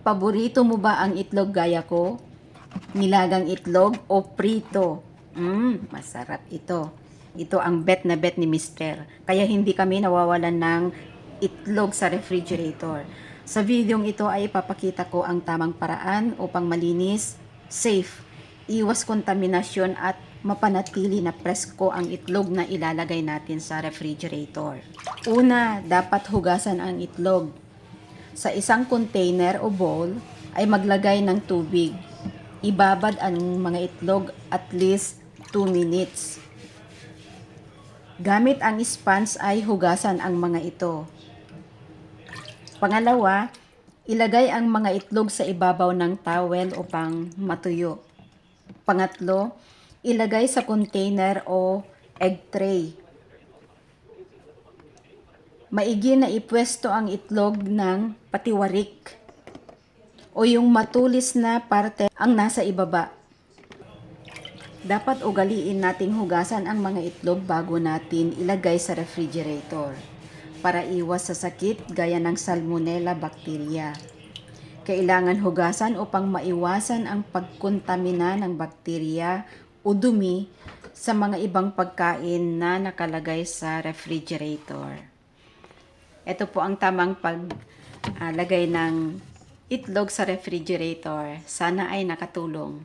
Paborito mo ba ang itlog gaya ko? Nilagang itlog o prito? Mmm, masarap ito. Ito ang bet na bet ni Mister. Kaya hindi kami nawawalan ng itlog sa refrigerator. Sa videong ito ay ipapakita ko ang tamang paraan upang malinis, safe, iwas kontaminasyon at mapanatili na presko ang itlog na ilalagay natin sa refrigerator. Una, dapat hugasan ang itlog. Sa isang container o bowl ay maglagay ng tubig. Ibabad ang mga itlog at least 2 minutes. Gamit ang sponge ay hugasan ang mga ito. Pangalawa, ilagay ang mga itlog sa ibabaw ng towel upang matuyo. Pangatlo, ilagay sa container o egg tray. Maigi na ipwesto ang itlog ng patiwarik o yung matulis na parte ang nasa ibaba. Dapat ugaliin nating hugasan ang mga itlog bago natin ilagay sa refrigerator para iwas sa sakit gaya ng salmonella bacteria. Kailangan hugasan upang maiwasan ang pagkontamina ng bakterya o dumi sa mga ibang pagkain na nakalagay sa refrigerator. Ito po ang tamang paglagay ng itlog sa refrigerator. Sana ay nakatulong.